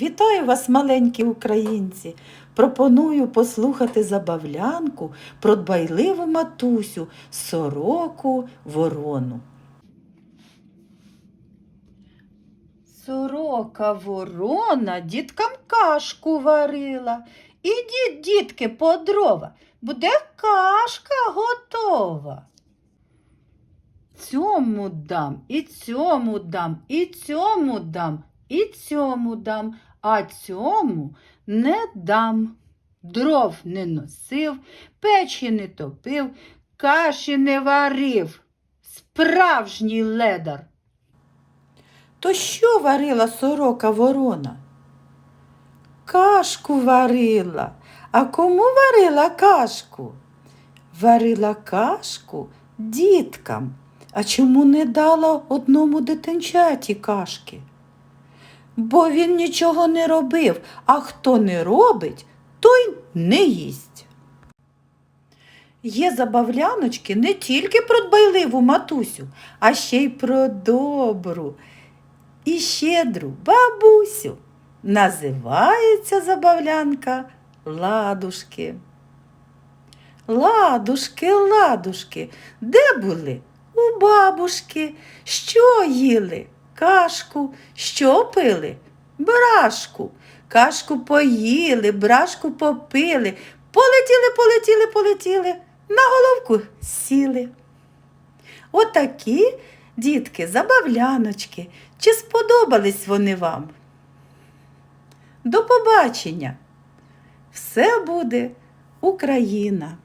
Вітаю вас, маленькі українці! Пропоную послухати забавлянку про дбайливу матусю, сороку ворону. Сорока ворона діткам кашку варила. Ідіть, дітки, по дрова, буде кашка готова. Цьому дам, і цьому дам, і цьому дам, і цьому дам, а цьому не дам. Дров не носив, печі не топив, каші не варив. Справжній ледар. То що варила сорока ворона? Кашку варила. А кому варила кашку? Варила кашку діткам. А чому не дала одному дитинчаті кашки? Бо він нічого не робив, а хто не робить, той не їсть. Є забавляночки не тільки про дбайливу матусю, а ще й про добру і щедру бабусю. Називається забавлянка ладушки. Ладушки, ладушки, де були? У бабушки. Що їли? Кашку. Що пили? Брашку. Кашку поїли, брашку попили. Полетіли, полетіли, полетіли, на головку сіли. Отакі, дітки, забавляночки. Чи сподобались вони вам? До побачення! Все буде Україна!